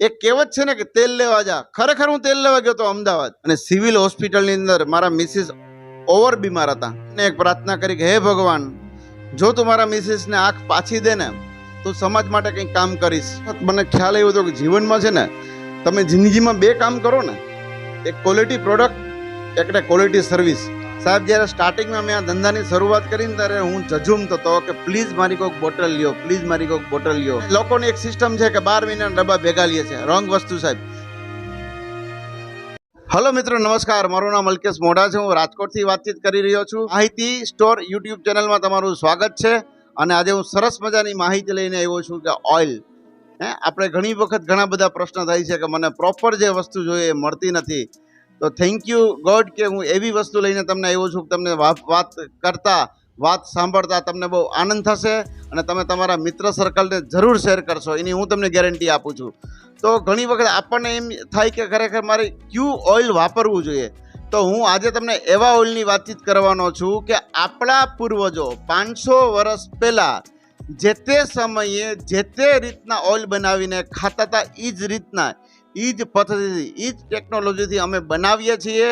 એક કહેવત છે ને કે તેલ લેવા જા. ખરેખર હું તેલ લેવા ગયો તો અમદાવાદ. અને સિવિલ હોસ્પિટલની અંદર મારા મિસિસ ઓવર બીમાર હતા. ને એક પ્રાર્થના કરી કે, હે ભગવાન, જો તું મારા મિસિસને આંખ પાછી દે ને, તો સમાજ માટે કંઈક કામ કરીશ. મને ખ્યાલ આવ્યો હતો કે જીવનમાં છે ને, તમે જિંદગીમાં બે કામ કરો ને. એક ક્વોલિટી પ્રોડક્ટ એકને ક્વોલિટી સર્વિસ સાહેબ, જ્યારે સ્ટાર્ટિંગમાં મેં આ ધંધાની શરૂઆત કરી ને ત્યારે હું જજુમતો હતો કે પ્લીઝ મારી કોઈક બોટલ લ્યો પ્લીઝ મારી કોઈક બોટલ લ્યો. લોકોની એક સિસ્ટમ છે કે બાર મહિનાના ડબ્બા ભેગા લે છે. રોંગ વસ્તુ, સાહેબ. હલો મિત્રો, નમસ્કાર. મારું નામ અલ્કેશ મોઢા છે. હું રાજકોટથી વાતચીત કરી રહ્યો છું. માહિતી સ્ટોર યુટ્યુબ ચેનલમાં તમારું સ્વાગત છે. અને આજે હું સરસ મજાની માહિતી લઈને આવ્યો છું કે ઓઇલ હે, આપણે ઘણી વખત ઘણા બધા પ્રશ્ન થાય છે કે મને પ્રોપર જે વસ્તુ જોઈએ મળતી નથી. તો થેન્ક યુ ગોડ કે હું એવી વસ્તુ લઈને તમને આવ્યો છું તમને વાત કરતા, વાત સાંભળતા તમને બહુ આનંદ થશે અને તમે તમારા મિત્ર સર્કલને જરૂર શેર કરશો. એની હું તમને ગેરંટી આપું છું. તો ઘણી વખત આપણને એમ થાય કે ખરેખર મારે ક્યુ ઓઇલ વાપરવું જોઈએ? તો હું આજે તમને એવા ઓઇલની વાતચીત કરવાનો છું કે આપણા પૂર્વજો પાંચસો વર્ષ પહેલાં જે તે સમયે જે તે રીતના ઓઇલ બનાવીને ખાતા હતા એ જ રીતના એ જ પદ્ધતિથી એ જ ટેકનોલોજીથી અમે બનાવીએ છીએ.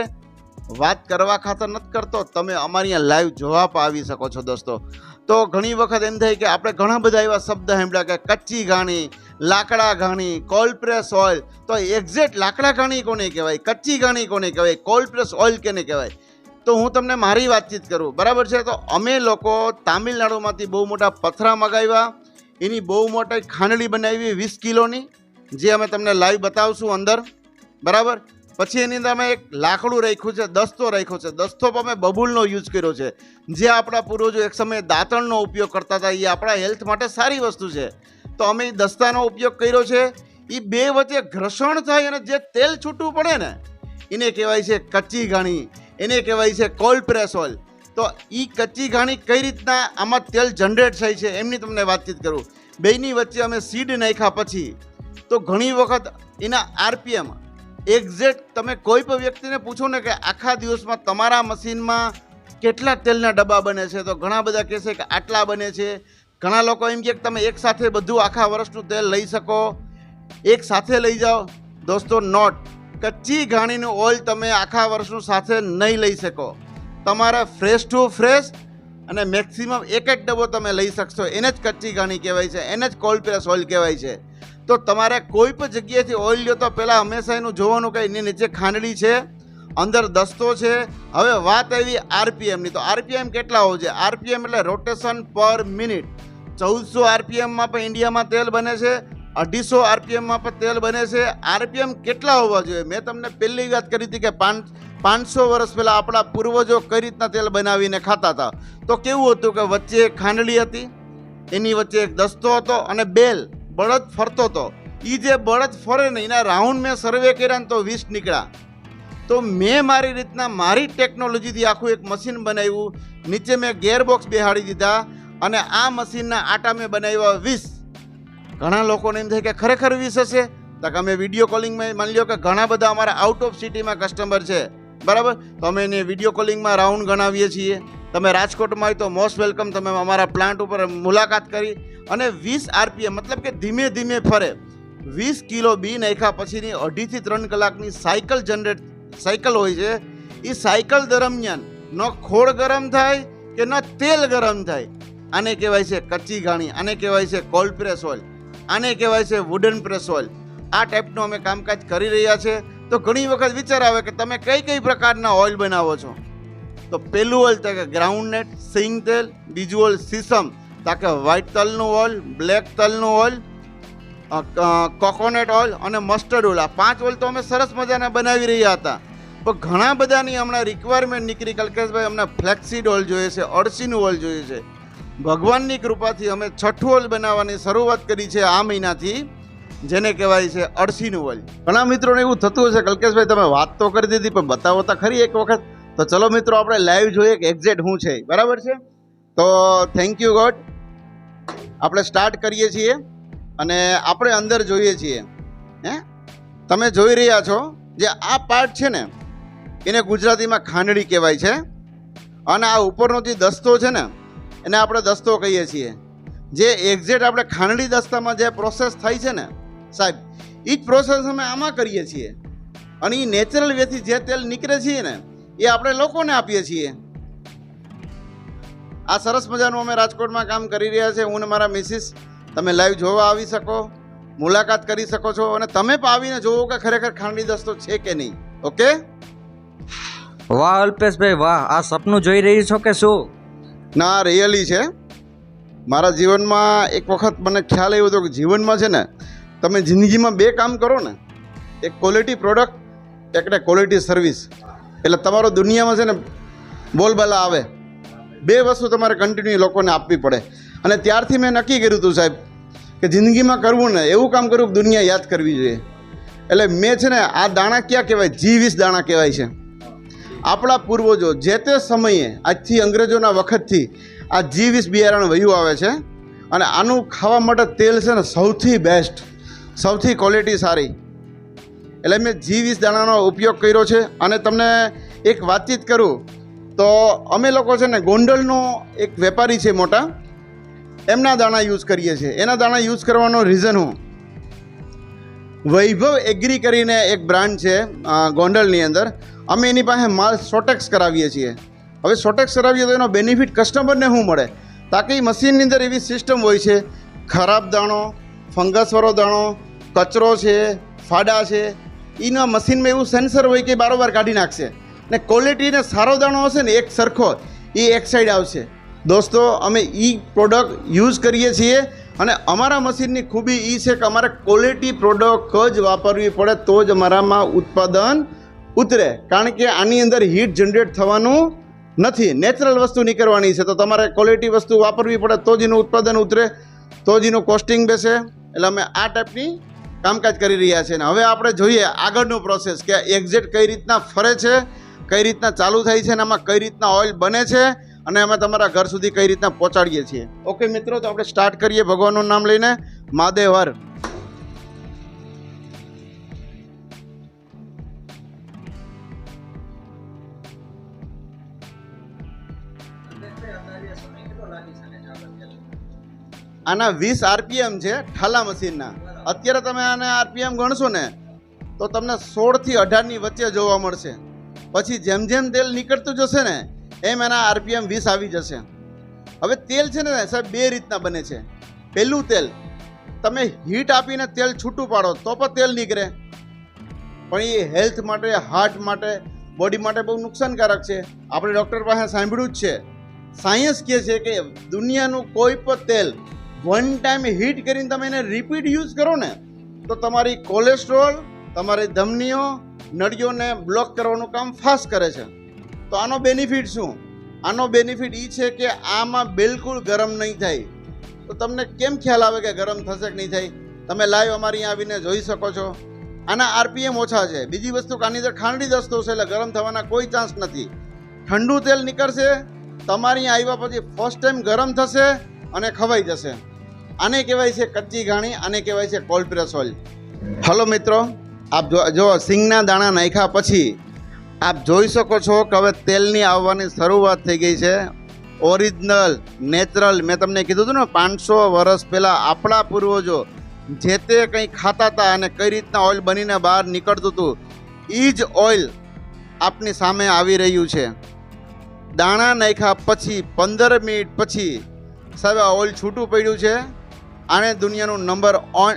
વાત કરવા ખાતર નથી કરતો, તમે અમારી અહીંયા લાઈવ જોવા પણ આવી શકો છો દોસ્તો. તો ઘણી વખત એમ થાય કે આપણે ઘણા બધા એવા શબ્દ સાંભળ્યા કે કચ્ચી ઘાણી, લાકડા ઘાણી કોલ્ડ પ્રેસ ઓઇલ તો એક્ઝેક્ટ લાકડા ઘાણી કોને કહેવાય કચ્ચી ઘાણી કોને કહેવાય કોલ્ડ પ્રેસ ઓઇલ કેને કહેવાય? તો હું તમને મારી વાતચીત કરું. બરાબર છે? તો અમે લોકો તામિલનાડુમાંથી બહુ મોટા પથરા મગાવ્યા. એની બહુ મોટી ખાંડલી બનાવી વીસ કિલોની. જે અમે તમને લાઈવ બતાવશું અંદર. બરાબર? પછી એની અંદર અમે એક લાકડું રાખ્યું છે, દસ્તો રાખ્યો છે. દસ્તો પણ અમે બબુલનો યુઝ કર્યો છે. જે આપણા પૂર્વજો એક સમયે દાંતણનો ઉપયોગ કરતા હતા. એ આપણા હેલ્થ માટે સારી વસ્તુ છે. તો અમે એ દસ્તાનો ઉપયોગ કર્યો છે. એ બે વચ્ચે ઘર્ષણ થાય અને જે તેલ છૂટવું પડે ને, એને કહેવાય છે કચ્ચી ઘાણી. એને કહેવાય છે કોલ્ડ પ્રેસ ઓઇલ તો એ કચ્ચી ઘાણી કઈ રીતના આમાં તેલ જનરેટ થાય છે, એમની તમને વાતચીત કરું. બેયની વચ્ચે અમે સીડ નાખ્યા પછી તો ઘણી વખત એના આરપીએમ એક્ઝેક્ટ તમે કોઈ પણ વ્યક્તિને પૂછો ને કે આખા દિવસમાં તમારા મશીનમાં કેટલા તેલના ડબ્બા બને છે, તો ઘણા બધા કહેશે કે આટલા બને છે. ઘણા લોકો એમ કહે કે તમે એક સાથે બધું આખા વર્ષનું તેલ લઈ શકો. એક સાથે લઈ જાઓ. દોસ્તો નોટ કચ્ચી ઘાણીનું ઓઇલ તમે આખા વર્ષનું સાથે નહીં લઈ શકો. તમારે ફ્રેશ ટુ ફ્રેશ અને મેક્સિમમ એક જ ડબ્બો તમે લઈ શકશો. એને જ કચ્ચી ઘાણી કહેવાય છે. એને જ કોલ્ડ પ્રેસ ઓઇલ કહેવાય છે. તો તમારે કોઈ પણ જગ્યાએથી ઓઇલ લ્યો તો પહેલાં હંમેશા એનું જોવાનું કે એની નીચે ખાંડડી છે, અંદર દસ્તો છે. હવે વાત આવી આરપીએમની તો આરપીએમ કેટલા હોવું છે? આરપીએમ એટલે રોટેશન પર મિનિટ. ચૌદસો આરપીએમમાં પણ ઇન્ડિયામાં તેલ બને છે. અઢીસો આરપીએમમાં પણ તેલ બને છે. આરપીએમ કેટલા હોવા જોઈએ? મેં તમને પહેલી વાત કરી હતી કે પાંચ, પાંચસો વર્ષ પહેલાં આપણા પૂર્વજો કઈ રીતના તેલ બનાવીને ખાતા હતા? તો કેવું હતું કે વચ્ચે એક ખાંડલી હતી, એની વચ્ચે એક દસ્તો હતો અને બેલ. બળદ ફરતો હતો એ જે બળદ ફરે ને, એના રાઉન્ડ મેં સર્વે કર્યા ને તો વીસ નીકળ્યા. તો મેં મારી રીતના મારી ટેકનોલોજીથી આખું એક મશીન બનાવ્યું. નીચે મેં ગેરબોક્સ બેહાડી દીધા અને આ મશીનના આટા મેં બનાવ્યા વીસ. ઘણા લોકોને એમ થાય કે ખરેખર વીસ હશે? તો અમે વીડિયો કોલિંગમાં માની લો કે ઘણા બધા અમારા આઉટ ઓફ સિટીમાં કસ્ટમર છે. બરાબર? તો અમે એને વીડિયો કોલિંગમાં રાઉન્ડ ગણાવીએ છીએ. તમે રાજકોટમાં હોય તો મોસ્ટ વેલકમ તમે અમારા પ્લાન્ટ ઉપર મુલાકાત કરી. અને વીસ આરપીએમ, મતલબ કે ધીમે ધીમે ફરે. વીસ કિલો બી નાખ્યા પછીની અઢીથી ત્રણ કલાકની સાયકલ જનરેટ, સાયકલ હોય છે. એ સાયકલ દરમિયાન ન ખોળ ગરમ થાય કે ન તેલ ગરમ થાય. આને કહેવાય છે કચ્ચી ઘાણી, આને કહેવાય છે કોલ્ડ પ્રેસ ઓઇલ, આને કહેવાય છે વુડન પ્રેસ ઓઇલ આ ટાઈપનું અમે કામકાજ કરી રહ્યા છે. તો ઘણી વખત વિચાર આવે કે તમે કઈ કઈ પ્રકારના ઓઇલ બનાવો છો? તો પહેલું ઓઇલ તો કે ગ્રાઉન્ડનેટ સિંગ તેલ, બીજું ઓઇલ સીસમ. તો કે વ્હાઇટ તલનું ઓઇલ બ્લેક તલનું ઓઇલ કોકોનટ ઓઇલ અને મસ્ટર્ડ ઓઇલ આ પાંચ ઓઇલ તો અમે સરસ મજાના બનાવી રહ્યા હતા. પણ ઘણા બધાની હમણાં રિક્વાયરમેન્ટ નીકળી. કલ્કેશભાઈ, અમને ફ્લેક્સીડ ઓઇલ જોઈએ છે, અળસીનું ઓઇલ જોઈએ છે. ભગવાનની કૃપાથી અમે છઠ્ઠું ઓઇલ બનાવવાની શરૂઆત કરી છે આ મહિનાથી, જેને કહેવાય છે અળસીનું ઓઇલ ઘણા મિત્રોને એવું થતું હશે, કલ્કેશભાઈ, તમે વાત તો કરી દીધી, પણ બતાવો તો ખરી એક વખત. તો ચલો મિત્રો, આપણે લાઈવ જોઈએ કે એક્ઝેક્ટ શું છે. બરાબર છે? તો થેન્ક યુ ગોડ આપણે સ્ટાર્ટ કરીએ છીએ અને આપણે અંદર જોઈએ છીએ. હે? તમે જોઈ રહ્યા છો જે આ પાર્ટ છે ને, એને ગુજરાતીમાં ખાંડડી કહેવાય છે. અને આ ઉપરનો જે દસ્તો છે ને, એને આપણે દસ્તો કહીએ છીએ. જે એક્ઝેક્ટ આપણે ખાંડડી દસ્તામાં જે પ્રોસેસ થાય છે ને, સાહેબ એ જ પ્રોસેસ અમે આમાં કરીએ છીએ. અને એ નેચરલ વેથી જે તેલ નીકળે છે ને, એ આપણે લોકોને આપીએ છીએ. આ સરસ મજાનું અમે રાજકોટમાં કામ કરી રહ્યા છે હું ને મારા મિસિસ તમે લાઈવ જોવા આવી શકો મુલાકાત કરી શકો છો અને તમે પણ આવીને જોવો કે ખરેખર ખાંડી દસ્તો છે કે નહીં. ઓકે વાહ અલ્પેશભાઈ વાહ. આ સપનું જોઈ રહી છો કે શું? ના રિયલી છે. મારા જીવનમાં એક વખત મને ખ્યાલ આવ્યો હતો કે જીવનમાં છે ને તમે જિંદગીમાં બે કામ કરો ને. એક ક્વોલિટી પ્રોડક્ટ એકને ક્વોલિટી સર્વિસ એટલે તમારો દુનિયામાં છે ને બોલબાલા આવે. બે વસ્તુ તમારે કન્ટિન્યુ લોકોને આપવી પડે. અને ત્યારથી મેં નક્કી કર્યું હતું સાહેબ કે જિંદગીમાં કરવું ને એવું કામ કરવું કે દુનિયા યાદ કરવી જોઈએ. એટલે મેં છે ને આ દાણા ક્યાં કહેવાય? જી વીસ દાણા કહેવાય છે. આપણા પૂર્વજો જે તે સમયે, આજથી અંગ્રેજોના વખતથી આ જી વીસ બિયારણ વયું આવે છે અને આનું ખાવા માટે તેલ છે ને સૌથી બેસ્ટ સૌથી ક્વોલિટી સારી. એટલે મેં જી વીસ દાણાનો ઉપયોગ કર્યો છે અને તમને એક વાતચીત કરું તો અમે લોકો છે ને ગોંડલનો એક વેપારી છે મોટા. એમના દાણા યુઝ કરીએ છીએ. એના દાણા યુઝ કરવાનો રીઝન હું? વૈભવ એગ્રી કરીને એક બ્રાન્ડ છે ગોંડલની અંદર. અમે એની પાસે માલ સોટેક્સ કરાવીએ છીએ. હવે સોટેક્સ કરાવીએ તો એનો બેનિફિટ કસ્ટમરને શું મળે? તાકી મશીનની અંદર એવી સિસ્ટમ હોય છે, ખરાબ દાણો, ફંગસવાળો દાણો, કચરો છે, ફાડા છે, એના મશીનમાં એવું સેન્સર હોય કે બારોબાર કાઢી નાખશે. ને ક્વોલિટીને સારો દાણો હશે ને એક સરખો એ એક સાઈડ આવશે. દોસ્તો, અમે એ પ્રોડક્ટ યુઝ કરીએ છીએ અને અમારા મશીનની ખૂબી એ છે કે અમારે ક્વોલિટી પ્રોડક્ટ જ વાપરવી પડે તો જ અમારામાં ઉત્પાદન ઉતરે. કારણ કે આની અંદર હીટ જનરેટ થવાનું નથી. નેચરલ વસ્તુ નીકળવાની છે. તો તમારે ક્વોલિટી વસ્તુ વાપરવી પડે તો જ એનું ઉત્પાદન ઉતરે, તો જ એનું કોસ્ટિંગ બેસે. એટલે અમે આ ટાઈપની કામકાજ કરી રહ્યા છીએ. અને હવે આપણે જોઈએ આગળનો પ્રોસેસ કે એક્ઝેક્ટ કઈ રીતના ફરે છે કઈ રીતના ચાલુ થાય છે અને આમાં કઈ રીતના ઓઇલ બને છે અને અમે તમારા ઘર સુધી કઈ રીતના પહોંચાડીએ છીએ. ઓકે મિત્રો, તો આપણે સ્ટાર્ટ કરીએ ભગવાનનું નામ લઈને. માદેવર આના વીસ આરપીએમ છે ઠાલા મશીનના. અત્યારે તમે આને આરપીએમ ગણશો ને, તો તમને સોળથી અઢારની વચ્ચે જોવા મળશે. પછી જેમ જેમ તેલ નીકળતું જશે ને, એમ એના આરપીએમ વીસ આવી જશે. હવે તેલ છે ને, સાહેબ, બે રીતના બને છે. પહેલું તેલ, તમે હીટ આપીને તેલ છૂટું પાડો તો પણ તેલ નીકળે. પણ એ હેલ્થ માટે હાર્ટ માટે બોડી માટે બહુ નુકસાનકારક છે. આપણે ડૉક્ટર પાસે સાંભળ્યું જ છે. સાયન્સ કહે છે કે દુનિયાનું કોઈ પણ તેલ વન ટાઈમ હીટ કરીને તમે એને રિપીટ યુઝ કરો ને, તો તમારી કોલેસ્ટ્રોલ તમારી ધમનીઓ નળીઓને બ્લોક કરવાનું કામ ફાસ્ટ કરે છે. તો આનો બેનિફિટ શું? આનો બેનિફિટ એ છે કે આમાં બિલકુલ ગરમ નહીં થાય. તો તમને કેમ ખ્યાલ આવે કે ગરમ થશે કે નહીં થાય? તમે લાઈવ અમારી અહીંયા આવીને જોઈ શકો છો. આના આરપીએમ ઓછા છે. બીજી વસ્તુ કે આની અંદર ખાંડી દસ્તો છે એટલે ગરમ થવાના કોઈ ચાન્સ નથી. ઠંડુ તેલ નીકળશે, તમારી આવ્યા પછી ફર્સ્ટ ટાઈમ ગરમ થશે અને ખવાઈ જશે. આને કહેવાય છે કચ્ચી ઘાણી, આને કહેવાય છે કોલ્ડ પ્રેસ ઓઇલ હલો મિત્રો. આપ જો જો સિંગના દાણા નાખ્યા પછી આપ જોઈ શકો છો કે હવે તેલની આવવાની શરૂઆત થઈ ગઈ છે. ઓરિજિનલ નેચરલ મેં તમને કીધું હતું ને, પાંચસો વર્ષ પહેલાં આપણા પૂર્વજો જે તે કંઈ ખાતા હતા અને કઈ રીતના ઓઇલ બનીને બહાર નીકળતું હતું એ જ ઓઇલ આપની સામે આવી રહ્યું છે. દાણા નાખ્યા પછી, પંદર મિનિટ પછી સાહેબ ઓઇલ છૂટું પડ્યું છે. આને દુનિયાનું number on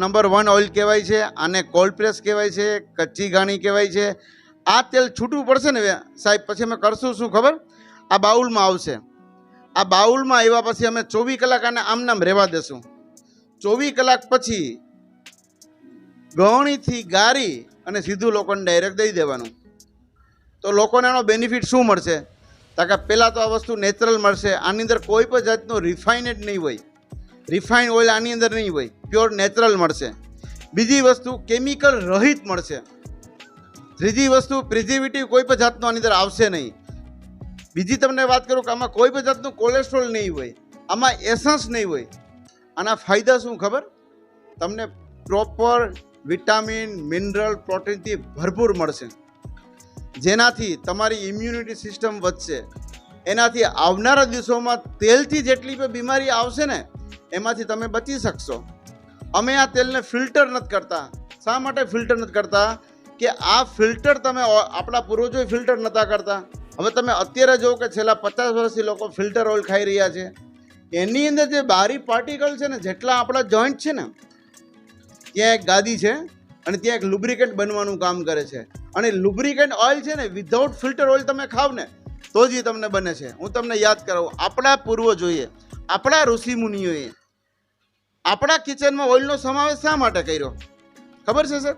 number one oil કહેવાય છે, આને કોલ્ડ પ્રેસ કહેવાય છે કચ્ચી ઘાણી કહેવાય છે. આ તેલ છૂટું પડશે ને સાહેબ, પછી અમે કરશું શું ખબર? આ બાઉલમાં આવશે. આ બાઉલમાં આવ્યા પછી અમે ચોવીસ કલાક આને આમ નામ રહેવા દેશું. ચોવીસ કલાક પછી ગવણીથી ગારી અને સીધું લોકોને ડાયરેક્ટ દઈ દેવાનું. તો લોકોને એનો બેનિફિટ શું મળશે? કારણ કે પહેલાં તો આ વસ્તુ નેચરલ મળશે. આની અંદર કોઈ પણ જાતનું રિફાઇનેડ નહીં હોય. રિફાઇન ઓઇલ આની અંદર નહીં હોય. પ્યોર નેચરલ મળશે. બીજી વસ્તુ કેમિકલ રહિત મળશે. ત્રીજી વસ્તુ પ્રિઝર્વેટિવ કોઈ પણ જાતનું આની અંદર આવશે નહીં. બીજી તમને વાત કરું કે આમાં કોઈ પણ જાતનું કોલેસ્ટ્રોલ નહીં હોય. આમાં એસન્સ નહીં હોય. આના ફાયદા શું ખબર? તમને પ્રોપર વિટામિન, મિનરલ, પ્રોટીનથી ભરપૂર મળશે. જેનાથી તમારી ઇમ્યુનિટી સિસ્ટમ વધશે. એનાથી આવનારા દિવસોમાં તેલથી જેટલી પણ બીમારી આવશે ને એમાંથી તમે બચી શકશો. અમે આ તેલને ફિલ્ટર નથી કરતા. શા માટે ફિલ્ટર નથી કરતા? કે આ ફિલ્ટર તમે આપણા પૂર્વજોએ ફિલ્ટર નહોતા કરતા. હવે તમે અત્યારે જુઓ કે છેલ્લા પચાસ વર્ષથી લોકો ફિલ્ટર ઓઇલ ખાઈ રહ્યા છે. એની અંદર જે બારી પાર્ટિકલ છે ને, જેટલા આપણા જોઈન્ટ છે ને, ત્યાં એક ગાદી છે અને ત્યાં એક લુબ્રિકેન્ટ બનવાનું કામ કરે છે. અને લુબ્રિકેન્ટ ઓઇલ છે ને, વિધાઉટ ફિલ્ટર ઓઇલ તમે ખાવ ને, તો જ એ તમને બને છે. હું તમને યાદ કરાવું, આપણા પૂર્વજોએ, આપણા ઋષિમુનિઓએ આપણા કિચનમાં ઓઇલનો સમાવેશ શા માટે કર્યો? ખબર છે, સર?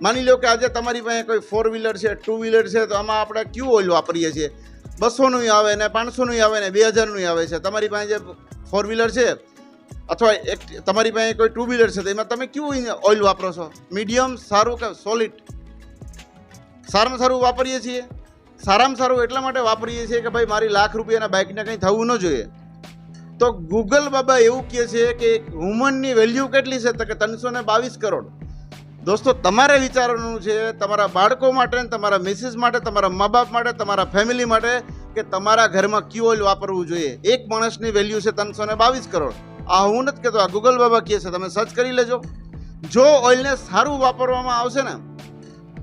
માની લો કે આજે તમારી પાસે કોઈ ફોર વ્હીલર છે ટુ વ્હીલર છે, તો આમાં આપણે કયું ઓઇલ વાપરીએ છીએ? બસોનું આવે ને પાંચસોનું આવે ને બે હજારનું આવે છે. તમારી પાસે જે ફોર વ્હીલર છે, અથવા એક તમારી પાસે કોઈ ટુ વ્હીલર છે, તો એમાં તમે કયું ઓઇલ વાપરો છો? મીડિયમ, સારું કે સોલિડ સારામાં સારું વાપરીએ છીએ? સારામાં સારું એટલા માટે વાપરીએ છીએ કે ભાઈ મારી લાખ રૂપિયાના બાઇકને કંઈ થવું ન જોઈએ. તો ગૂગલ બાબા એવું કહે છે કે એક વુમનની વેલ્યુ કેટલી છે? તો કે ત્રણસો ને બાવીસ કરોડ. દોસ્તો, તમારે વિચારવાનું છે, તમારા બાળકો માટે, તમારા મિસિસ માટે, તમારા મા બાપ માટે, તમારા ફેમિલી માટે કે તમારા ઘરમાં ક્યુ ઓઇલ વાપરવું જોઈએ? એક માણસની વેલ્યુ છે ત્રણસો ને બાવીસ કરોડ. આ હું નથી કહેતો, આ ગૂગલ બાબા કહે છે. તમે સર્ચ કરી લેજો. જો ઓઇલને સારું વાપરવામાં આવશે ને,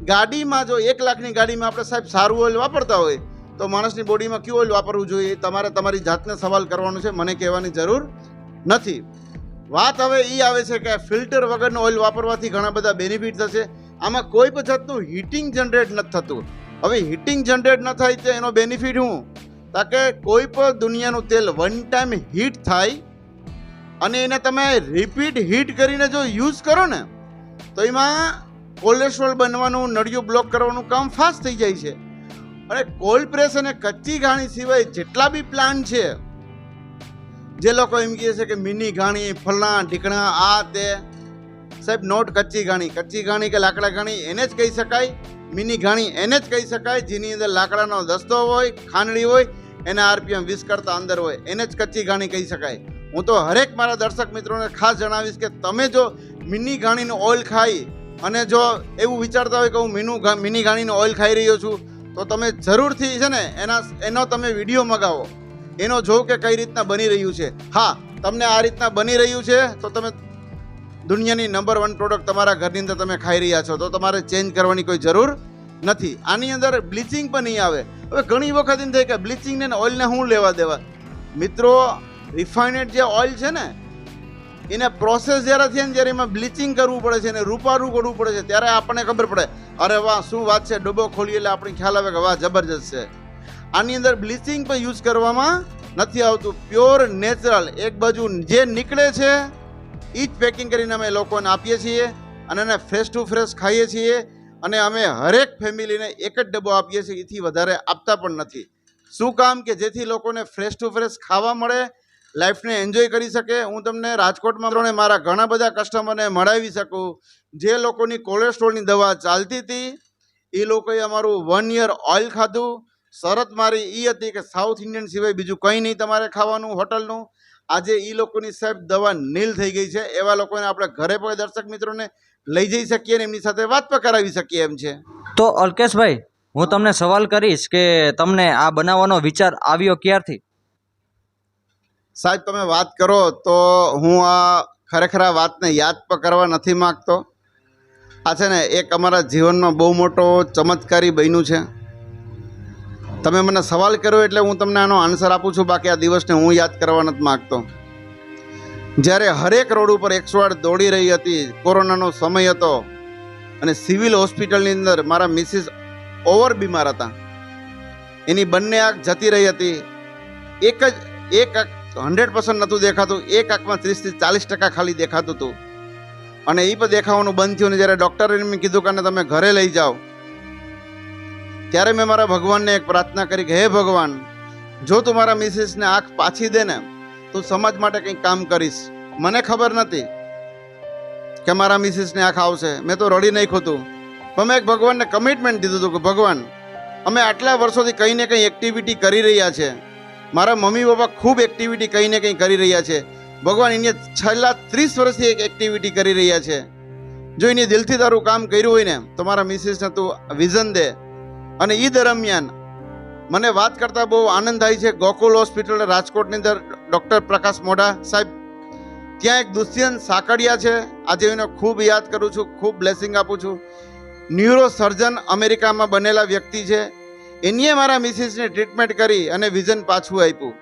ગાડીમાં જો એક લાખની ગાડીમાં આપણે સાહેબ સારું ઓઇલ વાપરતા હોય તો માણસની બોડીમાં કયું ઓઇલ વાપરવું જોઈએ? તમારે તમારી જાતને સવાલ કરવાનો છે, મને કહેવાની જરૂર નથી. વાત હવે એ આવે છે કે ફિલ્ટર વગરનું ઓઇલ વાપરવાથી ઘણા બધા બેનિફિટ થશે. આમાં કોઈ પણ જાતનું હીટિંગ જનરેટ નથી થતું. હવે હીટિંગ જનરેટ ન થાય તો એનો બેનિફિટ શું? તાકે કોઈ પણ દુનિયાનું તેલ વન ટાઈમ હીટ થાય અને એને તમે રિપીટ હીટ કરીને જો યુઝ કરો ને, તો એમાં કોલેસ્ટ્રોલ બનવાનું નળિયું બ્લોક કરવાનું કામ ફાસ્ટ થઈ જાય છે. અને કોલ્ડ પ્રેસ અને કચ્ચી ઘાણી સિવાય જેટલા બી પ્લાન છે, જે લોકો એમ કહે છે કે મિની ઘાણી ફલણા ઢીકણા, આ તે, સાહેબ નોટ કચ્ચી ઘાણી કચ્ચી ઘાણી કે લાકડા ઘાણી એને જ કહી શકાય, મિની ઘાણી એને જ કહી શકાય, જેની અંદર લાકડાનો દસ્તો હોય ખાંડડી હોય, એના આરપીએમ વીસ કરતાં અંદર હોય, એને જ કચ્ચી ઘાણી કહી શકાય. હું તો હરેક મારા દર્શક મિત્રોને ખાસ જણાવીશ કે તમે જો મિની ઘાણીનું ઓઇલ ખાઈ અને જો એવું વિચારતા હોય કે હું મીનું મિની ઘાણીનું ઓઇલ ખાઈ રહ્યો છું તો તમે જરૂરથી છે ને એના એનો તમે વીડિયો મગાવો. એનો જો કે કઈ રીતના બની રહ્યું છે. હા, તમને આ રીતના બની રહ્યું છે, તો તમે દુનિયાની નંબર વન પ્રોડક્ટ તમારા ઘરની અંદર તમે ખાઈ રહ્યા છો, તો તમારે ચેન્જ કરવાની કોઈ જરૂર નથી. આની અંદર બ્લીચિંગ પણ નહીં આવે. હવે ઘણી વખત એમ થાય કે બ્લીચિંગને ઓઇલને શું લેવા દેવા? મિત્રો રિફાઇનેડ જે ઓઇલ છે ને એને પ્રોસેસ જ્યારે થાય ને જ્યારે એમાં બ્લીચિંગ કરવું પડે છે અને રૂપારું કરવું પડે છે, ત્યારે આપણને ખબર પડે, અરે વાહ, શું વાત છે, ડબ્બો ખોલીએ એટલે આપણે ખ્યાલ આવે કે વાહ, જબરજસ્ત છે. આની અંદર બ્લીચિંગ પણ યુઝ કરવામાં નથી આવતું. પ્યોર નેચરલ એક બાજુ જે નીકળે છે એ જ પેકિંગ કરીને અમે લોકોને આપીએ છીએ અને એને ફ્રેશ ટુ ફ્રેશ ખાઈએ છીએ અને અમે હરેક ફેમિલીને એક જ ડબ્બો આપીએ છીએ એથી વધારે આપતા પણ નથી. શું કામ કે જેથી લોકોને ફ્રેશ ટુ ફ્રેશ ખાવા મળે લાઈફને એન્જોય કરી શકે. હું તમને રાજકોટમાં મારા ઘણા બધા કસ્ટમરને મળાવી શકું. જે લોકોની કોલેસ્ટ્રોલની દવા ચાલતી હતી, એ લોકોએ અમારું વન યર ઓઇલ ખાધું. શરત મારી એ હતી કે સાઉથ ઇન્ડિયન સિવાય બીજું કંઈ નહીં તમારે ખાવાનું હોટલનું. આજે એ લોકોની સાહેબ દવા નીલ થઈ ગઈ છે. એવા લોકોને આપણે ઘરે પણ દર્શક મિત્રોને લઈ જઈ શકીએ ને એમની સાથે વાત પણ કરાવી શકીએ એમ છે. તો અલ્કેશભાઈ, હું તમને સવાલ કરીશ કે તમને આ બનાવવાનો વિચાર આવ્યો ક્યારથી? સાહેબ, તમે વાત કરો તો હું આ ખરેખર આ વાતને યાદ પણ કરવા નથી માગતો. આ છે ને, એક અમારા જીવનમાં બહુ મોટો ચમત્કારી બન્યું છે. તમે મને સવાલ કર્યો એટલે હું તમને આનો આન્સર આપું છું, બાકી આ દિવસને હું યાદ કરવા નથી માગતો. જ્યારે હરેક રોડ ઉપર એકસો આઠ દોડી રહી હતી, કોરોનાનો સમય હતો અને સિવિલ હોસ્પિટલની અંદર મારા મિસિસ ઓવર બીમાર હતા. એની બંને આંખ જતી રહી હતી. એક જ, એક આંખ હંડ્રેડ પર્સન્ટ નહોતું દેખાતું. એક આંખમાં ત્રીસથી ચાલીસ ટકા ખાલી દેખાતું હતું. અને એ પણ દેખાવાનું બંધ થયું ને જ્યારે ડૉક્ટરે મેં કીધું કે તમે ઘરે લઈ જાઓ. ત્યારે મેં મારા ભગવાનને એક પ્રાર્થના કરી કે, હે ભગવાન, જો તું મારા મિસિસને આંખ પાછી દે ને, તું સમાજ માટે કંઈક કામ કરીશ. મને ખબર નથી કે મારા મિસિસને આંખ આવશે. મેં તો રડી નાખ્યું હતું. પણ મેં એક ભગવાનને કમિટમેન્ટ દીધું હતું કે, ભગવાન, અમે આટલા વર્ષોથી કંઈ ને કંઈ એક્ટિવિટી કરી રહ્યા છે. મારા મમ્મી પપ્પા ખૂબ એક્ટિવિટી કંઈ કંઈ કરી રહ્યા છે. ભગવાન એને છેલ્લા ત્રીસ વર્ષથી એક એક્ટિવિટી કરી રહ્યા છે. જો એને દિલથી તારું કામ કર્યું હોય ને, તો મારા મિસિસને તું વિઝન દે. અને એ દરમિયાન મને વાત કરતાં બહુ આનંદ થાય છે ગોકુલ હોસ્પિટલ રાજકોટની અંદર ડૉક્ટર પ્રકાશ મોઢા સાહેબ. ત્યાં એક દુષ્યંત સાકડિયા છે. આજે એને ખૂબ યાદ કરું છું, ખૂબ બ્લેસિંગ આપું છું. ન્યુરો સર્જન અમેરિકામાં બનેલા વ્યક્તિ છે. એનીએ મારા મિસિસને ટ્રીટમેન્ટ કરી અને વિઝન પાછું આપ્યું.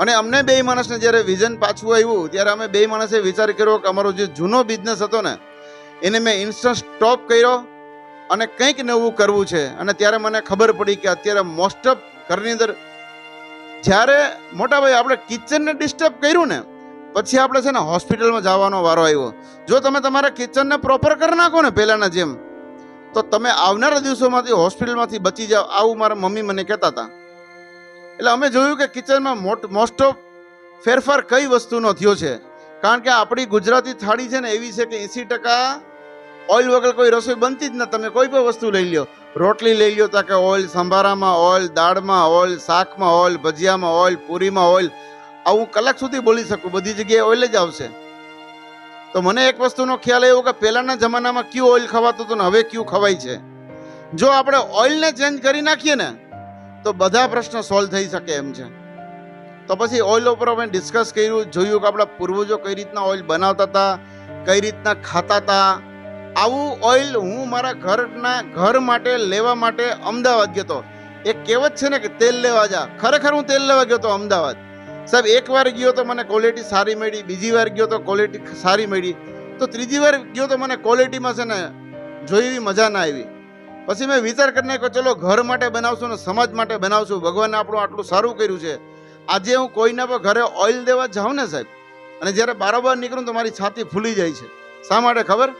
અને અમને બે માણસને જ્યારે વિઝન પાછું આવ્યું, ત્યારે અમે બે માણસે વિચાર કર્યો કે અમારો જે જૂનો બિઝનેસ હતો ને, એને મેં ઇન્સ્ટન્ટ સ્ટોપ કર્યો અને કંઈક નવું કરવું છે. અને ત્યારે મને ખબર પડી કે અત્યારે મોસ્ટ ઓફ ઘરની અંદર જ્યારે મોટાભાઈ આપણે કિચનને ડિસ્ટર્બ કર્યું ને, પછી આપણે છે ને હોસ્પિટલમાં જવાનો વારો આવ્યો. જો તમે તમારા કિચનને પ્રોપર કરી નાખો ને પહેલાંના જેમ તો તમે આવનારા દિવસોમાંથી હોસ્પિટલમાંથી બચી જાઓ. આવું મારા મમ્મી મને કહેતા હતા. એટલે અમે જોયું કે કિચનમાં મોટ મોસ્ટ ઓફ ફેરફાર કઈ વસ્તુનો થયો છે? કારણ કે આપણી ગુજરાતી થાળી છે ને એવી છે કે એંસી ટકા ઓઇલ વગર કોઈ રસોઈ બનતી જ ના, તમે કોઈ પણ વસ્તુ લઈ લ્યો. રોટલી લઈ લ્યો તા કે ઓઇલ, સંભારામાં ઓઇલ, દાળમાં ઓઇલ, શાકમાં ઓઇલ, ભજીયામાં ઓઇલ, પૂરીમાં ઓઇલ. આવું કલાક સુધી બોલી શકું. બધી જગ્યાએ ઓઇલ જ આવશે. તો મને એક વસ્તુનો ખ્યાલ આવ્યો કે પહેલાંના જમાનામાં કયું ઓઇલ ખવાતું હતું ને હવે ક્યુ ખવાય છે? જો આપણે ઓઇલને ચેન્જ કરી નાખીએ ને, તો બધા પ્રશ્નો સોલ્વ થઈ શકે એમ છે. તો પછી ઓઇલ ઉપર અમે ડિસ્કસ કર્યું, જોયું કે આપણા પૂર્વજો કઈ રીતના ઓઇલ બનાવતા હતા, કઈ રીતના ખાતા હતા. આવું ઓઇલ હું મારા ઘરના, ઘર માટે, લેવા માટે અમદાવાદ ગયો હતો. એક કહેવત છે ને કે તેલ લેવા જા. ખરેખર હું તેલ લેવા ગયો હતો અમદાવાદ. સાહેબ, એક વાર ગયો તો મને ક્વોલિટી સારી મળી, બીજી વાર ગયો તો ક્વોલિટી સારી મળી. તો ત્રીજી વાર ગયો તો મને ક્વોલિટીમાં છે ને જોઈ એવી મજા ના આવી. પછી મેં વિચાર કરી નાખ્યો, ચલો, ઘર માટે બનાવશું ને સમાજ માટે બનાવશું. ભગવાને આપણું આટલું સારું કર્યું છે. આજે હું કોઈના પર ઘરે ઓઇલ દેવા જાઉં ને સાહેબ, અને જ્યારે બારોબાર નીકળું તો મારી છાતી ફૂલી જાય છે. શા માટે ખબર?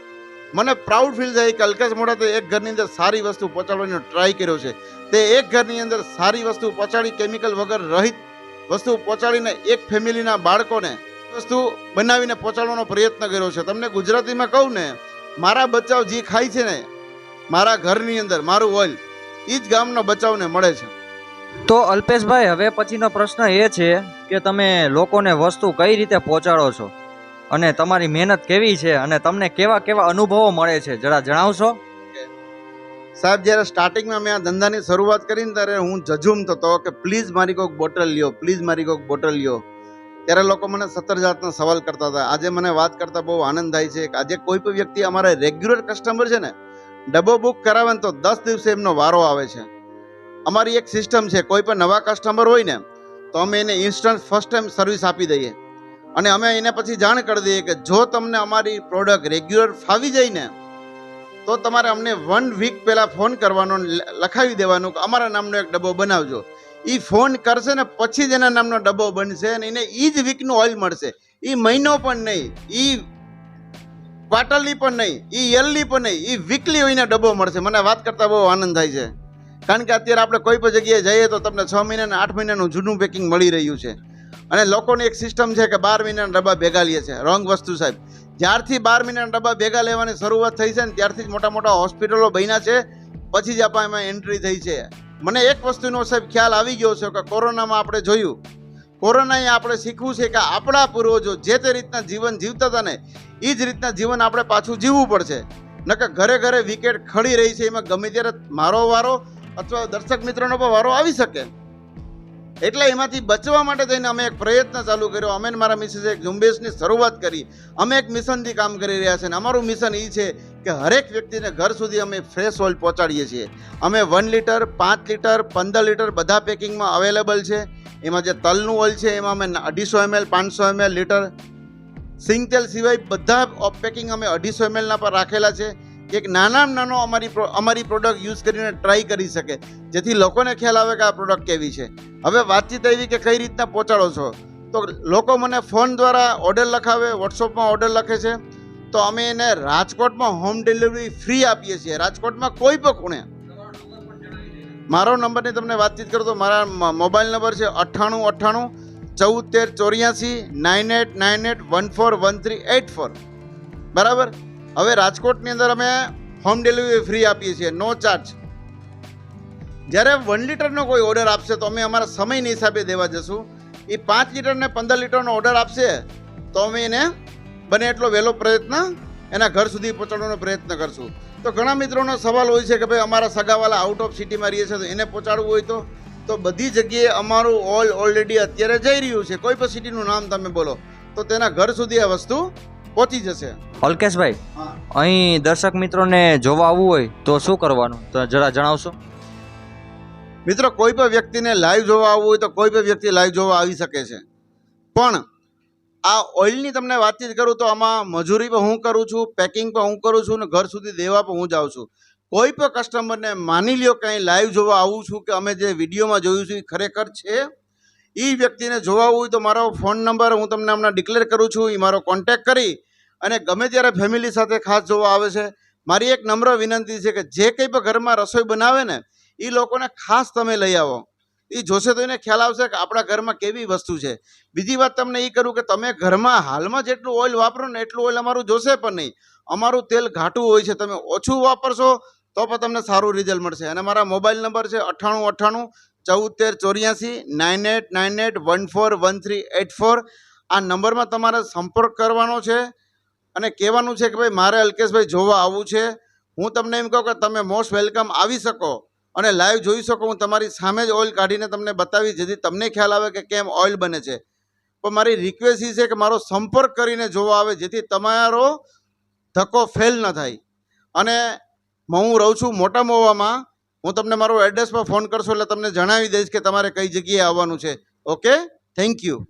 મને પ્રાઉડ ફીલ થાય કે અલ્કેશ મોડા તો એક ઘરની અંદર સારી વસ્તુ પહોંચાડવાનો ટ્રાય કર્યો છે. તે એક ઘરની અંદર સારી વસ્તુ પહોંચાડી કેમિકલ વગર રહિત વસ્તુ પહોંચાડીને એક ફેમિલીના બાળકોને વસ્તુ બનાવીને પહોંચાડવાનો પ્રયત્ન કર્યો છે. તમને ગુજરાતીમાં કહું ને, મારા બચાવ જે ખાય છે ને, મારા ઘરની અંદર, મારું ઓઇલ એ જ ગામનો બચાવને મળે છે. તો અલ્પેશભાઈ, હવે પછીનો પ્રશ્ન એ છે કે તમે લોકોને વસ્તુ કઈ રીતે પહોંચાડો છો? અને તમારી મહેનત કેવી છે? અને તમને કેવા કેવા અનુભવો મળે છે? જરા જણાવશો? સાહેબ, જ્યારે સ્ટાર્ટિંગમાં મેં આ ધંધાની શરૂઆત કરીને ત્યારે હું જજુમતો હતો કે પ્લીઝ મારી કોઈક બોટલ લ્યો પ્લીઝ મારી કોઈક બોટલ લ્યો. ત્યારે લોકો મને સત્તર જાતના સવાલ કરતા હતા. આજે મને વાત કરતા બહુ આનંદ થાય છે કે આજે કોઈ પણ વ્યક્તિ અમારા રેગ્યુલર કસ્ટમર છે ને ડબ્બો બુક કરાવે તો દસ દિવસે એમનો વારો આવે છે. અમારી એક સિસ્ટમ છે, કોઈ પણ નવા કસ્ટમર હોય ને, તો અમે એને ઇન્સ્ટન્ટ ફર્સ્ટ ટાઈમ સર્વિસ આપી દઈએ. અને અમે એને પછી જાણ કરી દઈએ કે જો તમને અમારી પ્રોડક્ટ રેગ્યુલર ફાવી જાય ને તો તમારે અમને વન વીક પહેલાં ફોન કરવાનો લખાવી દેવાનું કે અમારા નામનો એક ડબ્બો બનાવજો. એ ફોન કરશે ને પછી જ એના નામનો ડબ્બો બનશે અને એને એ જ વીકનું ઓઇલ મળશે. એ મહિનો પણ નહીં એ ક્વાર્ટરલી પણ નહીં એ યરલી પણ નહીં એ વીકલી હોઈને ડબ્બો મળશે. મને વાત કરતાં બહુ આનંદ થાય છે. કારણ કે અત્યારે આપણે કોઈ પણ જગ્યાએ જઈએ તો તમને છ મહિના અને આઠ મહિનાનું જૂનું પેકિંગ મળી રહ્યું છે. અને લોકોની એક સિસ્ટમ છે કે બાર મહિનાના ડબ્બા ભેગા લઈએ છે. રોંગ વસ્તુ સાહેબ. જ્યારથી બાર મહિનાના ડબ્બા ભેગા લેવાની શરૂઆત થઈ છે ને ત્યારથી જ મોટા મોટા હોસ્પિટલો બન્યા છે. પછી જ આપણે એમાં એન્ટ્રી થઈ છે. મને એક વસ્તુનો સાહેબ ખ્યાલ આવી ગયો છે કે કોરોનામાં આપણે જોયું. કોરોનાએ આપણે શીખવું છે કે આપણા પૂર્વજો જે તે રીતના જીવન જીવતા હતા ને એ જ રીતના જીવન આપણે પાછું જીવવું પડશે. નકર ઘરે ઘરે વિકેટ ખડી રહી છે, એમાં ગમે ત્યારે મારો વારો અથવા દર્શક મિત્રોનો પણ વારો આવી શકે. એટલે એમાંથી બચવા માટે થઈને અમે એક પ્રયત્ન ચાલુ કર્યો. અમે મારા મિસિસે એક ઝુંબેશની શરૂઆત કરી. અમે એક મિશનથી કામ કરી રહ્યા છે અને અમારું મિશન એ છે કે હરેક વ્યક્તિને ઘર સુધી અમે ફ્રેશ ઓઇલ પહોંચાડીએ છીએ. અમે વન લીટર પાંચ લીટર પંદર લીટર બધા પેકિંગમાં અવેલેબલ છે. એમાં જે તલનું ઓઇલ છે, એમાં અમે અઢીસો એમએલ પાંચસો એમએલ લીટર સિંગ તેલ સિવાય બધા પેકિંગ અમે અઢીસો એમએલના પર રાખેલા છે. એક નાનામાં નાનો અમારી અમારી પ્રોડક્ટ યુઝ કરીને ટ્રાય કરી શકે. જેથી લોકોને ખ્યાલ આવે કે આ પ્રોડક્ટ કેવી છે. હવે વાતચીત એવી કે કઈ રીતના પહોંચાડો છો? તો લોકો મને ફોન દ્વારા ઓર્ડર લખાવે વોટ્સઅપમાં ઓર્ડર લખે છે. તો અમે એને રાજકોટમાં હોમ ડિલિવરી ફ્રી આપીએ છીએ. રાજકોટમાં કોઈ પણ ખૂણે. મારો નંબરની તમને વાતચીત કરું તો મારા મોબાઈલ નંબર છે અઠ્ઠાણું અઠ્ઠાણું ચૌદ તેર ચોર્યાસી, nine eight nine eight one four one three eight four. બરાબર? હવે રાજકોટની અંદર અમે હોમ ડિલિવરી ફ્રી આપીએ છીએ નો ચાર્જ જ્યારે વન લીટરનો કોઈ ઓર્ડર આપશે તો અમે અમારા સમયની હિસાબે દેવા જશું. એ પાંચ લીટર ને પંદર લીટરનો ઓર્ડર આપશે તો અમે એને બને એટલો વહેલો પ્રયત્ન એના ઘર સુધી પહોંચાડવાનો પ્રયત્ન કરશું. તો ઘણા મિત્રોનો સવાલ હોય છે કે ભાઈ અમારા સગાવાલા આઉટ ઓફ સિટીમાં રહીએ છે તો એને પહોંચાડવું હોય તો? તો બધી જગ્યાએ અમારું ઓલ ઓલરેડી અત્યારે જઈ રહ્યું છે. કોઈ પણ સિટીનું નામ તમે બોલો. તો તેના ઘર સુધી આ વસ્તુ પહોંચી જશે. અલ્કેશભાઈ અહીં દર્શક મિત્રોને જોવા આવવું હોય તો શું કરવાનું? તો જરા જણાવશો? મિત્રો કોઈ પણ વ્યક્તિને લાઈવ જોવા આવવું હોય તો કોઈ પણ વ્યક્તિ લાઈવ જોવા આવી શકે છે. પણ આ ઓઇલની તમને વાતચીત કરું તો આમાં મજૂરી પણ હું કરું છું પેકિંગ પણ હું કરું છું અને ઘર સુધી દેવા પણ હું જાઉં છું. કોઈ પણ કસ્ટમરને માની લ્યો કંઈ લાઈવ જોવા આવું છું કે અમે જે વિડીયોમાં જોયું છું એ ખરેખર છે? એ વ્યક્તિને જોવા હોય તો મારો ફોન નંબર હું તમને હમણાં ડિક્લેર કરું છું એ મારો કોન્ટેક્ટ કરી અને ગમે ત્યારે ફેમિલી સાથે ખાસ જોવા આવે છે, મારી એક નમ્ર વિનંતી છે કે જે કંઈ પણ ઘરમાં રસોઈ બનાવે ને એ લોકોને ખાસ તમે લઈ આવો. એ જોશે તો એને ખ્યાલ આવશે કે આપણા ઘરમાં કેવી વસ્તુ છે. બીજી વાત તમને એ કરું કે તમે ઘરમાં હાલમાં જેટલું ઓઇલ વાપરો ને એટલું ઓઇલ અમારું જોશે પણ નહીં. અમારું તેલ ઘાટું હોય છે. તમે ઓછું વાપરશો તો પણ તમને સારું રિઝલ્ટ મળશે. અને મારા મોબાઈલ નંબર છે અઠ્ઠાણું અઠ્ઠાણું ચૌદ તેર ચોર્યાસી nine eight nine eight one four one three eight four આ નંબરમાં તમારે સંપર્ક કરવાનો છે અને કહેવાનું છે કે ભાઈ, મારે અલ્કેશભાઈ જોવા આવવું છે. હું તમને એમ કહું કે તમે મોસ્ટ વેલકમ આવી શકો અને લાઈવ જોઈ શકો. હું તમારી સામે જ ઓઇલ કાઢીને તમને બતાવી જેથી તમને ખ્યાલ આવે કે કેમ ઓઇલ બને છે. પણ મારી રિક્વેસ્ટ એ છે કે મારો સંપર્ક કરીને જોવા આવે, જેથી તમારો ધક્કો ફેલ ન થાય. અને હું રહું છું મોટા મોવામાં. હું તમને મારો એડ્રેસ પર ફોન કરશો એટલે તમને જણાવી દઈશ કે તમારે કઈ જગ્યાએ આવવાનું છે. Okay thank you